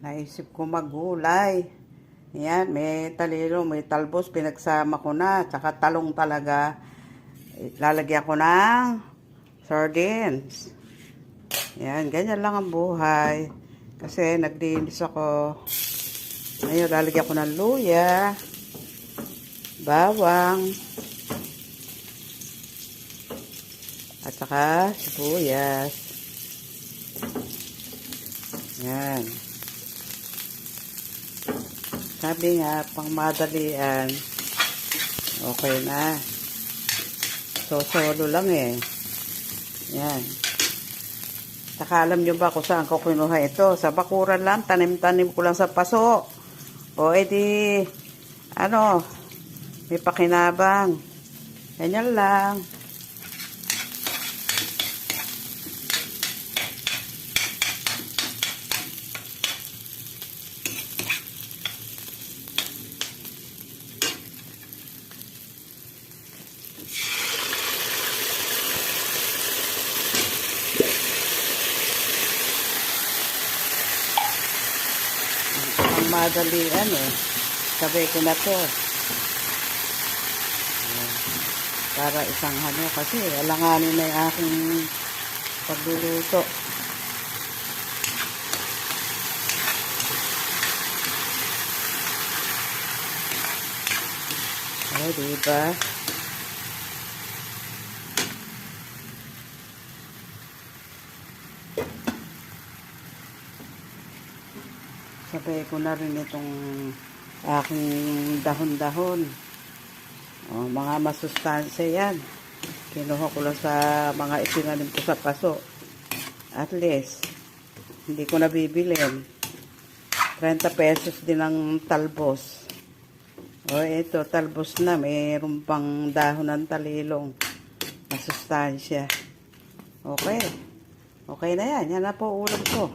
naisip ko magulay. Yan, may talilo, may talbos, pinagsama ko na, tsaka talong talaga. Lalagyan ko ng sardines. Yan, ganyan lang ang buhay. Kasi naglinis ako. Ngayon, lalagyan ko ng luya, bawang, at saka sibuyas. Yan. Sabi nga, pang madalian, okay na. So, solo lang eh. Yan. Saka alam nyo ba kung saan ko kinuha ito? Sa bakuran lang, tanim-tanim ko lang sa paso. O edi, ano, may pakinabang. Ganyan lang. Ang madalian eh. Sabay ko na to. Para isang ano kasi alanganin na yung aking pagluluto. Ay, diba? Sabay ko na rin itong aking dahon-dahon. O, mga masustansya yan. Kinuha ko lang sa mga itinanim ko sa paso. At least, hindi ko nabibilin. 30 pesos din ang talbos. O, ito, talbos na. Mayroon pang dahon ng talilong. Masustansya. Okay. Okay na yan. Yan na po ulam ko.